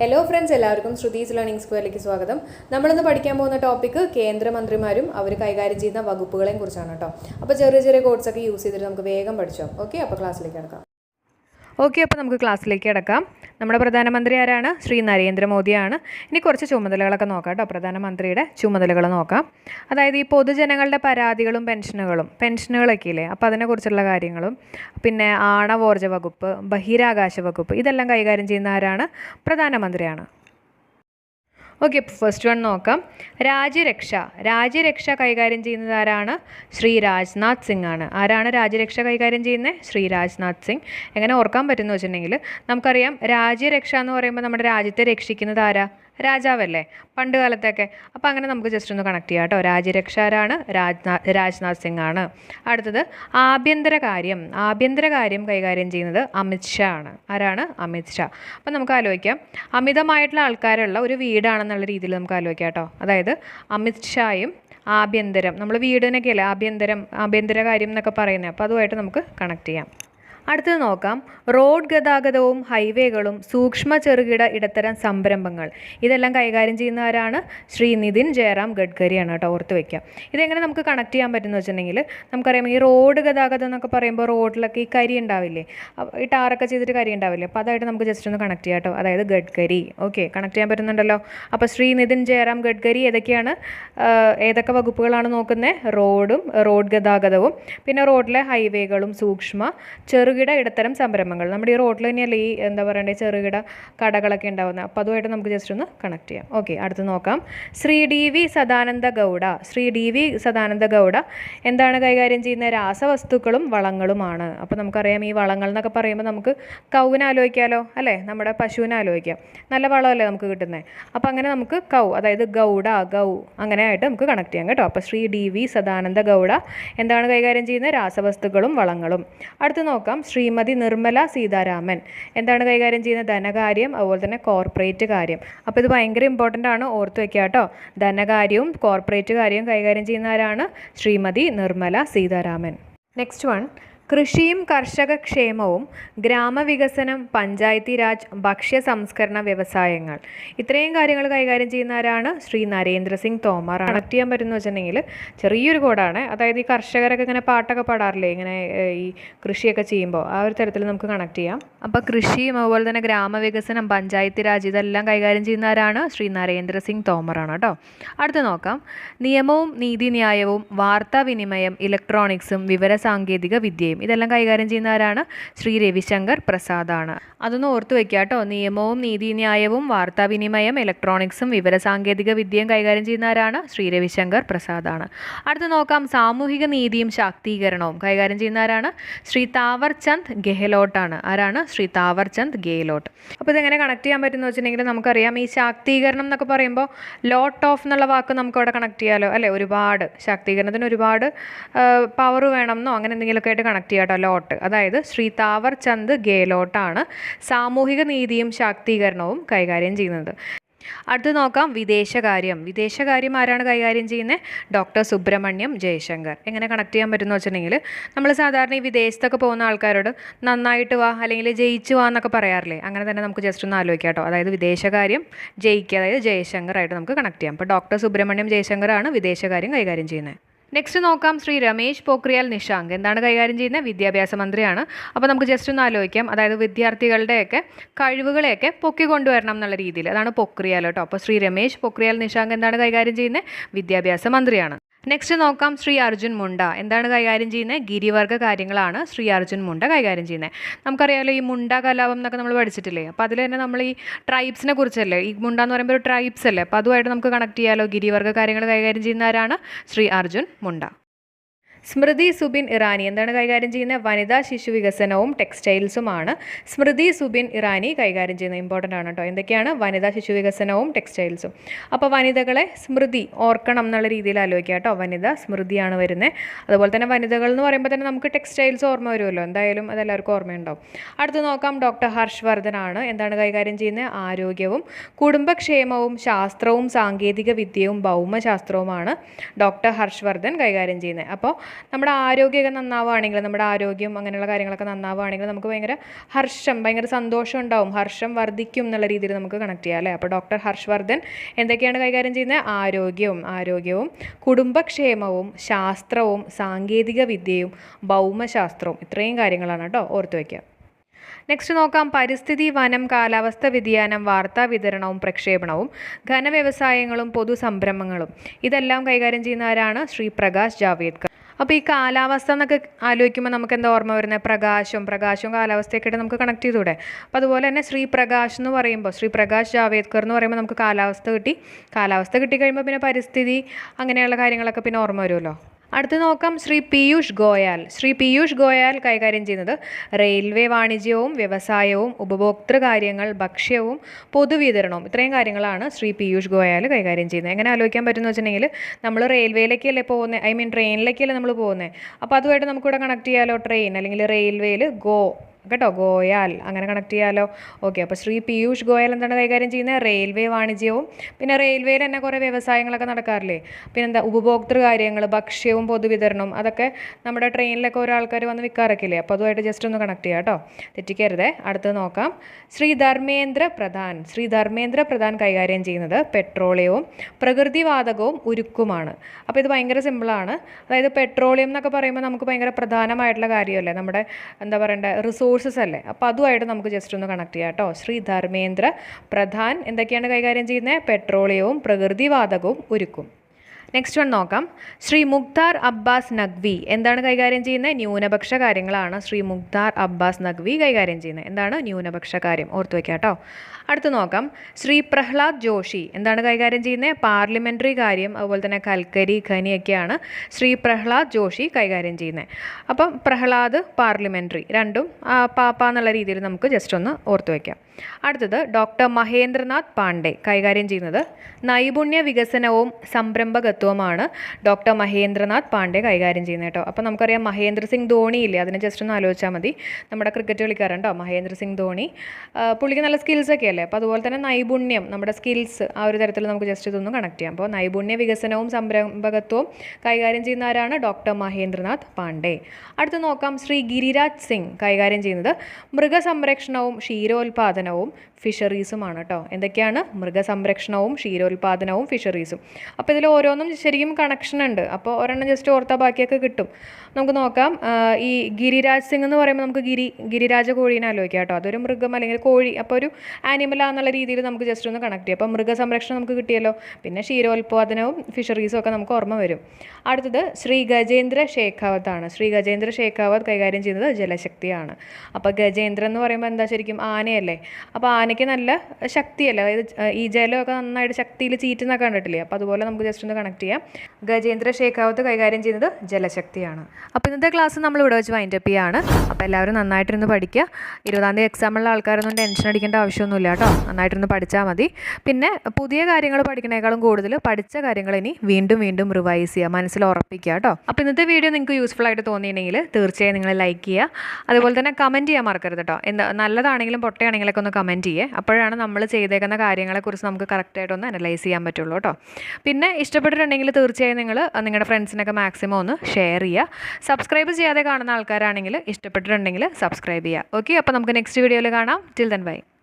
Hello friends എല്ലാവർക്കും Shruthi's learning സ്ക്വയറിലേക്ക് സ്വാഗതം. നമ്മളിന്ന് പഠിക്കാൻ പോകുന്ന ടോപ്പിക്ക് കേന്ദ്രമന്ത്രിമാരും അവർ കൈകാര്യം ചെയ്യുന്ന വകുപ്പുകളെയും കുറിച്ചാണ് കേട്ടോ അപ്പോൾ ചെറിയ ചെറിയ കോഡ്സൊക്കെ യൂസ് ചെയ്തിട്ട് നമുക്ക് വേഗം പഠിച്ചോ. ഓക്കെ അപ്പോൾ ക്ലാസ്സിലേക്ക് കിടക്കാം. ഓക്കെ അപ്പോൾ നമുക്ക് ക്ലാസ്സിലേക്ക് കിടക്കാം. നമ്മുടെ പ്രധാനമന്ത്രി ആരാണ്? ശ്രീ നരേന്ദ്രമോദിയാണ്. ഇനി കുറച്ച് ചുമതലകളൊക്കെ നോക്കാം കേട്ടോ. പ്രധാനമന്ത്രിയുടെ ചുമതലകൾ നോക്കാം. അതായത് ഈ പൊതുജനങ്ങളുടെ പരാതികളും പെൻഷനുകളും പെൻഷനുകളൊക്കെ ഇല്ലേ അപ്പോൾ അതിനെക്കുറിച്ചുള്ള കാര്യങ്ങളും പിന്നെ ആണവോർജ വകുപ്പ് ബഹിരാകാശ വകുപ്പ് ഇതെല്ലാം കൈകാര്യം ചെയ്യുന്ന ആരാണ്? പ്രധാനമന്ത്രിയാണ്. ഓക്കെ ഫസ്റ്റ് വൺ നോക്കാം. രാജ്യരക്ഷ. രാജ്യരക്ഷ കൈകാര്യം ചെയ്യുന്നത് ആരാണ്? ശ്രീ രാജ്നാഥ് സിംഗ് ആണ്. ആരാണ് രാജ്യരക്ഷ കൈകാര്യം ചെയ്യുന്നത് ശ്രീ രാജ്നാഥ് സിംഗ്. എങ്ങനെ ഓർക്കാൻ പറ്റുമെന്ന് വെച്ചിട്ടുണ്ടെങ്കിൽ നമുക്കറിയാം രാജ്യരക്ഷ എന്ന് പറയുമ്പോൾ നമ്മുടെ രാജ്യത്തെ രക്ഷിക്കുന്നത് ആരാ? രാജാവല്ലേ? പണ്ട് കാലത്തൊക്കെ. അപ്പോൾ അങ്ങനെ നമുക്ക് ജസ്റ്റ് ഒന്ന് കണക്ട് ചെയ്യാം കേട്ടോ. രാജ്യരക്ഷാരാണ് രാജ്നാഥ് രാജ്നാഥ് സിംഗ് ആണ്. അടുത്തത് ആഭ്യന്തര കാര്യം. ആഭ്യന്തര കാര്യം കൈകാര്യം ചെയ്യുന്നത് അമിത്ഷാ ആണ്. ആരാണ്? അമിത്ഷാ അപ്പം നമുക്ക് ആലോചിക്കാം. അമിതമായിട്ടുള്ള ആൾക്കാരുള്ള ഒരു വീടാണെന്നുള്ള രീതിയിൽ നമുക്ക് ആലോചിക്കാം കേട്ടോ. അതായത് അമിത്ഷായും ആഭ്യന്തരം. നമ്മൾ വീടിനൊക്കെയല്ലേ ആഭ്യന്തരം ആഭ്യന്തര കാര്യം എന്നൊക്കെ പറയുന്നത്. അപ്പോൾ അതുമായിട്ട് നമുക്ക് കണക്ട് ചെയ്യാം. അടുത്തത് നോക്കാം. റോഡ് ഗതാഗതവും ഹൈവേകളും സൂക്ഷ്മ ചെറുകിട ഇടത്തരം സംരംഭങ്ങൾ. ഇതെല്ലാം കൈകാര്യം ചെയ്യുന്നവരാണ് ശ്രീ നിതിൻ ജയറാം ഗഡ്കരിയാണ് കേട്ടോ ഓർത്ത് വയ്ക്കുക ഇതെങ്ങനെ നമുക്ക് കണക്ട് ചെയ്യാൻ പറ്റുമെന്ന് വെച്ചിട്ടുണ്ടെങ്കിൽ നമുക്കറിയാം ഈ റോഡ് ഗതാഗതം എന്നൊക്കെ പറയുമ്പോൾ റോഡിലൊക്കെ ഈ കരി ഉണ്ടാവില്ലേ? ഈ ടാറൊക്കെ ചെയ്തിട്ട് കരി ഉണ്ടാവില്ലേ? അപ്പോൾ അതായിട്ട് നമുക്ക് ജസ്റ്റ് ഒന്ന് കണക്ട് ചെയ്യാം കേട്ടോ. അതായത് ഗഡ്കരി. ഓക്കെ കണക്ട് ചെയ്യാൻ പറ്റുന്നുണ്ടല്ലോ. അപ്പോൾ ശ്രീ നിതിൻ ജയറാം ഗഡ്കരി ഏതൊക്കെയാണ്? ഏതൊക്കെ വകുപ്പുകളാണ് നോക്കുന്നത്? റോഡും റോഡ് ഗതാഗതവും പിന്നെ റോഡിലെ ഹൈവേകളും സൂക്ഷ്മ ചെറുകിട ഇടത്തരം സംരംഭങ്ങൾ. നമ്മുടെ ഈ റോഡിൽ തന്നെയല്ലേ ഈ എന്താ പറയണ്ടേ ചെറുകിട കടകളൊക്കെ ഉണ്ടാവുന്നത് അപ്പോൾ അതുമായിട്ട് നമുക്ക് ജസ്റ്റ് ഒന്ന് കണക്ട് ചെയ്യാം. ഓക്കെ അടുത്ത് നോക്കാം. Shri D V Sadananda Gowda. Shri D V Sadananda Gowda. എന്താണ് കൈകാര്യം ചെയ്യുന്ന രാസവസ്തുക്കളും വളങ്ങളുമാണ്. അപ്പോൾ നമുക്കറിയാം ഈ വളങ്ങൾ എന്നൊക്കെ പറയുമ്പോൾ നമുക്ക് കൗവിനെ ആലോചിക്കാമല്ലോ അല്ലേ? നമ്മുടെ പശുവിനെ ആലോചിക്കാം. നല്ല വളമല്ലേ നമുക്ക് കിട്ടുന്നത് അപ്പോൾ അങ്ങനെ നമുക്ക് കൗ അതായത് ഗൗഡ ഗൗ അങ്ങനെ ആയിട്ട് നമുക്ക് കണക്ട് ചെയ്യാം കേട്ടോ. അപ്പോൾ ശ്രീ ഡി വി സദാനന്ദ ഗൗഡ എന്താണ് കൈകാര്യം ചെയ്യുന്നത്? രാസവസ്തുക്കളും വളങ്ങളും. അടുത്ത് നോക്കാം. ശ്രീമതി നിർമ്മല സീതാരാമൻ. എന്താണ് കൈകാര്യം ചെയ്യുന്നത്? ധനകാര്യം അതുപോലെ തന്നെ കോർപ്പറേറ്റ് കാര്യം. അപ്പോൾ ഇത് ഭയങ്കര ഇമ്പോർട്ടന്റ് ആണ്. ഓർത്ത് വയ്ക്കുക കേട്ടോ. ധനകാര്യവും കോർപ്പറേറ്റ് കാര്യവും കൈകാര്യം ചെയ്യുന്നവരാണ് ശ്രീമതി നിർമ്മല സീതാരാമൻ. നെക്സ്റ്റ് വൺ കൃഷിയും കർഷക ക്ഷേമവും ഗ്രാമവികസനം പഞ്ചായത്തി രാജ് ഭക്ഷ്യ സംസ്കരണ വ്യവസായങ്ങൾ. ഇത്രയും കാര്യങ്ങൾ കൈകാര്യം ചെയ്യുന്ന ആരാണ് ശ്രീ നരേന്ദ്ര സിംഗ് തോമർ കണക്ട് ചെയ്യാൻ പറ്റുന്ന വെച്ചിട്ടുണ്ടെങ്കിൽ ചെറിയൊരു കോഡാണ്. അതായത് ഈ കർഷകരൊക്കെ ഇങ്ങനെ പാട്ടൊക്കെ പാടാറില്ലേ? ഇങ്ങനെ ഈ കൃഷിയൊക്കെ ചെയ്യുമ്പോൾ ആ ഒരു തരത്തിൽ നമുക്ക് കണക്ട് ചെയ്യാം. അപ്പോൾ കൃഷിയും അതുപോലെ തന്നെ ഗ്രാമവികസനം പഞ്ചായത്തി രാജ് ഇതെല്ലാം കൈകാര്യം ചെയ്യുന്ന ആരാണ് ശ്രീ നരേന്ദ്ര സിംഗ് തോമറാണ് കേട്ടോ. അടുത്ത് നോക്കാം. നിയമവും നീതിന്യായവും വാർത്താവിനിമയം ഇലക്ട്രോണിക്സും വിവരസാങ്കേതിക വിദ്യയും. ഇതെല്ലാം കൈകാര്യം ചെയ്യുന്ന ചെയ്യുന്നവരാണ് ശ്രീ രവിശങ്കർ പ്രസാദാണ്. അതൊന്ന് ഓർത്തു വെക്കുക കേട്ടോ നിയമവും നീതിന്യായവും വാർത്താവിനിമയം ഇലക്ട്രോണിക്സും വിവരസാങ്കേതിക വിദ്യയും കൈകാര്യം ചെയ്യുന്ന ചെയ്യുന്നവരാണ് ശ്രീ രവിശങ്കർ പ്രസാദാണ്. അടുത്ത് നോക്കാം. സാമൂഹിക നീതിയും ശാക്തീകരണവും കൈകാര്യം ചെയ്യുന്ന ചെയ്യുന്നവരാണ് ശ്രീ താവർചന്ദ് ഗെഹ്ലോട്ടാണ്. ആരാണ്? ശ്രീ താവർചന്ദ് ഗെഹ്ലോട്ട്. അപ്പോൾ ഇതെങ്ങനെ കണക്ട് ചെയ്യാൻ പറ്റുമെന്ന് വെച്ചിട്ടുണ്ടെങ്കിൽ നമുക്കറിയാം. ഈ ശാക്തീകരണം എന്നൊക്കെ പറയുമ്പോൾ ലോട്ട് ഓഫ് എന്നുള്ള വാക്ക് നമുക്ക് അവിടെ കണക്ട് ചെയ്യാമല്ലോ അല്ലേ? ഒരുപാട്. ശാക്തീകരണത്തിന് ഒരുപാട് പവർ വേണമെന്നോ അങ്ങനെ എന്തെങ്കിലുമൊക്കെ ആയിട്ട് കണക്ട് ചെയ്യാം ലോട്ട് അതായത് ശ്രീ താവർ ചന്ദ് ഗെഹ്ലോട്ടാണ് സാമൂഹിക നീതിയും ശാക്തീകരണവും കൈകാര്യം ചെയ്യുന്നത്. അടുത്ത് നോക്കാം വിദേശകാര്യം. വിദേശകാര്യം ആരാണ് കൈകാര്യം ചെയ്യുന്നത് ഡോക്ടർ സുബ്രഹ്മണ്യം ജയശങ്കർ. എങ്ങനെ കണക്ട് ചെയ്യാൻ പറ്റുമെന്ന് വെച്ചിട്ടുണ്ടെങ്കിൽ നമ്മൾ സാധാരണ ഈ വിദേശത്തൊക്കെ പോകുന്ന ആൾക്കാരോട് നന്നായിട്ട് വാ അല്ലെങ്കിൽ ജയിച്ചു വാ എന്നൊക്കെ പറയാറില്ലേ? അങ്ങനെ തന്നെ നമുക്ക് ജസ്റ്റ് ഒന്ന് ആലോചിക്കാം കേട്ടോ. അതായത് വിദേശകാര്യം ജയിക്കുക അതായത് ജയശങ്കർ ആയിട്ട് നമുക്ക് കണക്ട് ചെയ്യാം. അപ്പോൾ ഡോക്ടർ സുബ്രഹ്മണ്യം ജയശങ്കറാണ് വിദേശകാര്യം കൈകാര്യം ചെയ്യുന്നത് നെക്സ്റ്റ് നോക്കാം. ശ്രീ രമേശ് പോഖ്രിയാൽ നിഷാങ്ക്. എന്താണ് കൈകാര്യം ചെയ്യുന്നത്? വിദ്യാഭ്യാസ മന്ത്രിയാണ്. അപ്പോൾ നമുക്ക് ജസ്റ്റ് ഒന്ന് ആലോചിക്കാം. അതായത് വിദ്യാർത്ഥികളുടെയൊക്കെ കഴിവുകളെയൊക്കെ പൊക്കിക്കൊണ്ടുവരണം എന്നുള്ള രീതിയിൽ. അതാണ് പൊക്രിയാൽ കേട്ടോ. അപ്പോൾ ശ്രീ രമേശ് പൊക്രിയാൽ നിഷാങ്ക് എന്താണ് കൈകാര്യം ചെയ്യുന്നത്? വിദ്യാഭ്യാസ മന്ത്രിയാണ്. നെക്സ്റ്റ് നോക്കാം ശ്രീ അർജുൻ മുണ്ട. എന്താണ് കൈകാര്യം ചെയ്യുന്നത് ഗിരിവർഗ കാര്യങ്ങളാണ് ശ്രീ അർജുൻ മുണ്ട കൈകാര്യം ചെയ്യുന്നത് നമുക്കറിയാമല്ലോ ഈ മുണ്ട കലാപം എന്നൊക്കെ നമ്മൾ പഠിച്ചിട്ടില്ലേ? അപ്പോൾ അതിൽ തന്നെ നമ്മൾ ഈ ട്രൈബ്സിനെ കുറിച്ചല്ലേ? ഈ മുണ്ട എന്ന് പറയുമ്പോൾ ഒരു ട്രൈബ്സ് അല്ലേ? അപ്പോൾ അതുമായിട്ട് നമുക്ക് കണക്ട് ചെയ്യാമല്ലോ ഗിരിവർഗ കാര്യങ്ങൾ കൈകാര്യം ചെയ്യുന്ന ആരാണ്? ശ്രീ അർജുൻ മുണ്ട. സ്മൃതി സുബിൻ ഇറാനി എന്താണ് കൈകാര്യം ചെയ്യുന്നത്? വനിതാ ശിശു വികസനവും ടെക്സ്റ്റൈൽസുമാണ്. സ്മൃതി സുബിൻ ഇറാനി കൈകാര്യം ചെയ്യുന്നത് ഇമ്പോർട്ടന്റ് ആണ് കേട്ടോ എന്തൊക്കെയാണ്? വനിതാ ശിശു വികസനവും ടെക്സ്റ്റൈൽസും. അപ്പോൾ വനിതകളെ സ്മൃതി ഓർക്കണം എന്നുള്ള രീതിയിൽ ആലോചിക്കുക കേട്ടോ വനിത സ്മൃതിയാണ് വരുന്നത്. അതുപോലെ തന്നെ വനിതകൾ എന്ന് പറയുമ്പോൾ തന്നെ നമുക്ക് ടെക്സ്റ്റൈൽസ് ഓർമ്മ വരുമല്ലോ. എന്തായാലും അതെല്ലാവർക്കും ഓർമ്മയുണ്ടാവും. അടുത്ത് നോക്കാം ഡോക്ടർ ഹർഷ് വർദ്ധനാണ് എന്താണ് കൈകാര്യം ചെയ്യുന്നത്? ആരോഗ്യവും കുടുംബക്ഷേമവും ശാസ്ത്രവും സാങ്കേതിക വിദ്യയും ഭൗമശാസ്ത്രവുമാണ് ഡോക്ടർ ഹർഷ് വർദ്ധൻ കൈകാര്യം ചെയ്യുന്നത്. അപ്പോൾ നമ്മുടെ ആരോഗ്യമൊക്കെ നന്നാവുകയാണെങ്കിൽ നമ്മുടെ ആരോഗ്യം അങ്ങനെയുള്ള കാര്യങ്ങളൊക്കെ നന്നാവുകയാണെങ്കിൽ നമുക്ക് ഭയങ്കര ഹർഷം ഭയങ്കര സന്തോഷം ഉണ്ടാവും. ഹർഷം വർദ്ധിക്കും എന്നുള്ള രീതിയിൽ നമുക്ക് കണക്ട് ചെയ്യാം അല്ലേ? അപ്പോൾ ഡോക്ടർ ഹർഷവർദ്ധൻ എന്തൊക്കെയാണ് കൈകാര്യം ചെയ്യുന്നത്? ആരോഗ്യവും ആരോഗ്യവും കുടുംബക്ഷേമവും ശാസ്ത്രവും സാങ്കേതിക വിദ്യയും ഭൗമശാസ്ത്രവും. ഇത്രയും കാര്യങ്ങളാണ് കേട്ടോ ഓർത്തു വയ്ക്കുക. നെക്സ്റ്റ് നോക്കാം. പരിസ്ഥിതി വനം കാലാവസ്ഥ വ്യതിയാനം വാർത്താ വിതരണവും പ്രക്ഷേപണവും ഘനവ്യവസായങ്ങളും പൊതുസംരംഭങ്ങളും. ഇതെല്ലാം കൈകാര്യം ചെയ്യുന്ന ആരാണ്? ശ്രീ പ്രകാശ് ജാവേദ്കർ. അപ്പോൾ ഈ കാലാവസ്ഥ എന്നൊക്കെ ആലോചിക്കുമ്പോൾ നമുക്ക് എന്താ ഓർമ്മ വരുന്നത്? പ്രകാശം പ്രകാശവും കാലാവസ്ഥയൊക്കെ ആയിട്ട് നമുക്ക് കണക്ട് ചെയ്തൂടെ അപ്പോൾ അതുപോലെ തന്നെ ശ്രീപ്രകാശ് എന്ന് പറയുമ്പോൾ ശ്രീപ്രകാശ് ജാവേദ്കർ എന്ന് പറയുമ്പോൾ നമുക്ക് കാലാവസ്ഥ കിട്ടി. കാലാവസ്ഥ കിട്ടിക്കഴിയുമ്പോൾ പിന്നെ പരിസ്ഥിതി അങ്ങനെയുള്ള കാര്യങ്ങളൊക്കെ പിന്നെ ഓർമ്മ വരുമല്ലോ? അടുത്ത് നോക്കാം. ശ്രീ പീയൂഷ് ഗോയാൽ. ശ്രീ പീയൂഷ് ഗോയാൽ കൈകാര്യം ചെയ്യുന്നത് റെയിൽവേ വാണിജ്യവും വ്യവസായവും ഉപഭോക്തൃ കാര്യങ്ങൾ ഭക്ഷ്യവും പൊതുവിതരണവും ഇത്രയും കാര്യങ്ങളാണ് ശ്രീ പീയൂഷ് ഗോയാൽ കൈകാര്യം ചെയ്യുന്നത്. എങ്ങനെ ആലോചിക്കാൻ പറ്റുമെന്ന് വെച്ചിട്ടുണ്ടെങ്കിൽ നമ്മൾ റെയിൽവേയിലേക്കല്ലേ പോകുന്നത്? ഐ മീൻ ട്രെയിനിലേക്കല്ലേ നമ്മൾ പോകുന്നത്? അപ്പോൾ അതുമായിട്ട് നമുക്കിവിടെ കണക്ട് ചെയ്യാലോ? ട്രെയിൻ അല്ലെങ്കിൽ റെയിൽവേയിൽ ഗോ കേട്ടോ ഗോയാൽ അങ്ങനെ കണക്ട് ചെയ്യാലോ? ഓക്കെ അപ്പോൾ ശ്രീ പീയൂഷ് ഗോയൽ എന്താണ് കൈകാര്യം ചെയ്യുന്നത്? റെയിൽവേ വാണിജ്യവും പിന്നെ റെയിൽവേയിൽ തന്നെ കുറേ വ്യവസായങ്ങളൊക്കെ നടക്കാറില്ലേ? പിന്നെ എന്താ ഉപഭോക്തൃ കാര്യങ്ങൾ ഭക്ഷ്യവും പൊതുവിതരണവും അതൊക്കെ നമ്മുടെ ട്രെയിനിലൊക്കെ ഓരോ ആൾക്കാർ വന്ന് വിൽക്കാറൊക്കെ ഇല്ലേ അപ്പോൾ അതുമായിട്ട് ജസ്റ്റ് ഒന്ന് കണക്ട് ചെയ്യാം കേട്ടോ. തെറ്റിക്കരുതേ. അടുത്ത് നോക്കാം. ശ്രീ ധർമ്മേന്ദ്ര പ്രധാൻ ശ്രീ ധർമ്മേന്ദ്ര പ്രധാൻ കൈകാര്യം ചെയ്യുന്നത് പെട്രോളിയവും പ്രകൃതിവാതകവും ഉരുക്കുമാണ്. അപ്പോൾ ഇത് ഭയങ്കര സിമ്പിളാണ് അതായത് പെട്രോളിയം എന്നൊക്കെ പറയുമ്പോൾ നമുക്ക് ഭയങ്കര പ്രധാനമായിട്ടുള്ള കാര്യമല്ലേ? നമ്മുടെ എന്താ പറയണ്ടേ? റിസോഴ്സസ് അല്ലേ? അപ്പോൾ അതുമായിട്ട് നമുക്ക് ജസ്റ്റ് ഒന്ന് കണക്ട് ചെയ്യാം കേട്ടോ. ശ്രീ ധർമ്മേന്ദ്ര പ്രധാൻ എന്തൊക്കെയാണ് കൈകാര്യം ചെയ്യുന്നത്? പെട്രോളിയവും പ്രകൃതിവാതകവും ഉരുക്കും നെക്സ്റ്റ് വൺ നോക്കാം. ശ്രീ മുക്താർ അബ്ബാസ് നഖ്വി. എന്താണ് കൈകാര്യം ചെയ്യുന്നത്? ന്യൂനപക്ഷ കാര്യങ്ങളാണ് ശ്രീ മുക്താർ അബ്ബാസ് നഖ്വി കൈകാര്യം ചെയ്യുന്നത്. എന്താണ് ന്യൂനപക്ഷ കാര്യം? ഓർത്ത് വയ്ക്കുക കേട്ടോ. അടുത്ത് നോക്കാം. ശ്രീ പ്രഹ്ലാദ് ജോഷി. എന്താണ് കൈകാര്യം ചെയ്യുന്നത്? പാർലമെന്ററി കാര്യം അതുപോലെ തന്നെ കൽക്കരി ഖനിയൊക്കെയാണ് ശ്രീ പ്രഹ്ലാദ് ജോഷി കൈകാര്യം ചെയ്യുന്നത്. അപ്പം പ്രഹ്ലാദ് പാർലമെന്ററി രണ്ടും പാപ്പ എന്നുള്ള രീതിയിൽ നമുക്ക് ജസ്റ്റ് ഒന്ന് ഓർത്ത് വയ്ക്കാം അടുത്തത് ഡോക്ടർ മഹേന്ദ്രനാഥ് പാണ്ഡെ കൈകാര്യം ചെയ്യുന്നത് നൈപുണ്യ വികസനവും സംരംഭകത്വവുമാണ് ഡോക്ടർ മഹേന്ദ്രനാഥ് പാണ്ഡെ കൈകാര്യം ചെയ്യുന്നത് കേട്ടോ. അപ്പോൾ നമുക്കറിയാം മഹേന്ദ്ര സിംഗ് ധോണി ഇല്ലേ? അതിനെ ജസ്റ്റ് ഒന്ന് ആലോചിച്ചാൽ മതി. നമ്മുടെ ക്രിക്കറ്റ് കളിക്കാരൻ മഹേന്ദ്ര സിംഗ് ധോണി. പുള്ളിക്ക് നല്ല സ്കിൽസ് ഒക്കെ അല്ലേ? അപ്പോൾ അതുപോലെ തന്നെ നൈപുണ്യം നമ്മുടെ സ്കിൽസ് ആ ഒരു തരത്തിൽ നമുക്ക് ജസ്റ്റ് ഇതൊന്നും കണക്ട് ചെയ്യാം. അപ്പോൾ നൈപുണ്യ വികസനവും സംരംഭകത്വവും കൈകാര്യം ചെയ്യുന്ന ആരാണ്? ഡോക്ടർ മഹേന്ദ്രനാഥ് പാണ്ഡെ. അടുത്ത് നോക്കാം ശ്രീ ഗിരിരാജ് സിംഗ് കൈകാര്യം ചെയ്യുന്നത്. മൃഗസംരക്ഷണവും ക്ഷീരോത്പാദനവും ഫിഷറീസുമാണ് കേട്ടോ. എന്തൊക്കെയാണ്? മൃഗസംരക്ഷണവും ക്ഷീരോത്പാദനവും ഫിഷറീസും. അപ്പോൾ ഇതിൽ ഓരോന്നും ശരിക്കും കണക്ഷൻ ഉണ്ട്. അപ്പോൾ ഒരെണ്ണം ജസ്റ്റ് ഓർത്താൽ ബാക്കിയൊക്കെ കിട്ടും. നമുക്ക് നോക്കാം. ഈ ഗിരിരാജ് സിംഗ് എന്ന് പറയുമ്പോൾ നമുക്ക് ഗിരി ഗിരിരാജ കോഴീനെ ആലോചിക്കാം കേട്ടോ. അതൊരു മൃഗം അല്ലെങ്കിൽ കോഴി അപ്പോൾ ഒരു ആനിമൽ എന്നുള്ള രീതിയിൽ നമുക്ക് ജസ്റ്റ് ഒന്ന് കണക്ട് ചെയ്യാം. അപ്പോൾ മൃഗസംരക്ഷണം നമുക്ക് കിട്ടിയല്ലോ. പിന്നെ ക്ഷീരോത്പാദനവും ഫിഷറീസും ഒക്കെ നമുക്ക് ഓർമ്മ വരും. അടുത്തത് ശ്രീ ഗജേന്ദ്ര ശേഖാവത്താണ് ശ്രീ ഗജേന്ദ്ര ശേഖാവത് കൈകാര്യം ചെയ്യുന്നത് ജലശക്തിയാണ്. അപ്പോൾ ഗജേന്ദ്രൻ എന്ന് പറയുമ്പോൾ എന്താ ശരിക്കും ആനയല്ലേ? അപ്പോൾ ആനയ്ക്ക് നല്ല ശക്തിയല്ലേ? അതായത് ഈ ജലമൊക്കെ നന്നായിട്ട് ശക്തിയിൽ ചീറ്റുന്നൊക്കെ കണ്ടിട്ടില്ലേ? അപ്പോൾ അതുപോലെ നമുക്ക് ജസ്റ്റ് ഒന്ന് കണക്ട് ചെയ്യാം. ഗജേന്ദ്ര ഷേഖാവത്ത് കൈകാര്യം ചെയ്യുന്നത് ജലശക്തിയാണ്. അപ്പോൾ ഇന്നത്തെ ക്ലാസ് നമ്മൾ ഇവിടെ വെച്ച് വൈൻഡ് അപ്പ് ചെയ്യാണ്. അപ്പോൾ എല്ലാവരും നന്നായിട്ടിരുന്ന് പഠിക്കുക. ഇരുപതാം തീയതി എക്സാമുള്ള ആൾക്കാരൊന്നും ടെൻഷൻ അടിക്കേണ്ട ആവശ്യമൊന്നുമില്ല കേട്ടോ. നന്നായിട്ടിരുന്ന് പഠിച്ചാൽ മതി. പിന്നെ പുതിയ കാര്യങ്ങൾ പഠിക്കുന്നതിനേക്കാളും കൂടുതൽ പഠിച്ച കാര്യങ്ങൾ ഇനി വീണ്ടും വീണ്ടും റിവൈസ് ചെയ്യുക. മനസ്സിൽ ഉറപ്പിക്കുക കേട്ടോ. അപ്പോൾ ഇന്നത്തെ വീഡിയോ നിങ്ങൾക്ക് യൂസ്ഫുൾ ആയിട്ട് തോന്നിയിട്ടുണ്ടെങ്കിൽ തീർച്ചയായും നിങ്ങൾ ലൈക്ക് ചെയ്യുക. അതുപോലെ തന്നെ കമന്റ് ചെയ്യാൻ മറക്കരുത് കേട്ടോ. എന്താ നല്ലതാണെങ്കിലും പൊട്ടയാണെങ്കിലൊക്കെ ഒന്ന് കമന്റ് ചെയ്യേ. അപ്പോഴാണ് നമ്മൾ ചെയ്തേക്കുന്ന കാര്യങ്ങളെക്കുറിച്ച് നമുക്ക് കറക്റ്റായിട്ടൊന്ന് അനലൈസ് ചെയ്യാൻ പറ്റുള്ളൂ കേട്ടോ. പിന്നെ ഇഷ്ടപ്പെട്ടിട്ടുണ്ടെങ്കിൽ തീർച്ചയായും നിങ്ങൾ നിങ്ങളുടെ ഫ്രണ്ട്സിനൊക്കെ മാക്സിമം ഒന്ന് ഷെയർ ചെയ്യുക. സബ്സ്ക്രൈബ് ചെയ്യാതെ കാണുന്ന ആൾക്കാരാണെങ്കിൽ ഇഷ്ടപ്പെട്ടിട്ടുണ്ടെങ്കിൽ സബ്സ്ക്രൈബ് ചെയ്യുക. ഓക്കെ അപ്പോൾ നമുക്ക് നെക്സ്റ്റ് വീഡിയോയിൽ കാണാം. Till then bye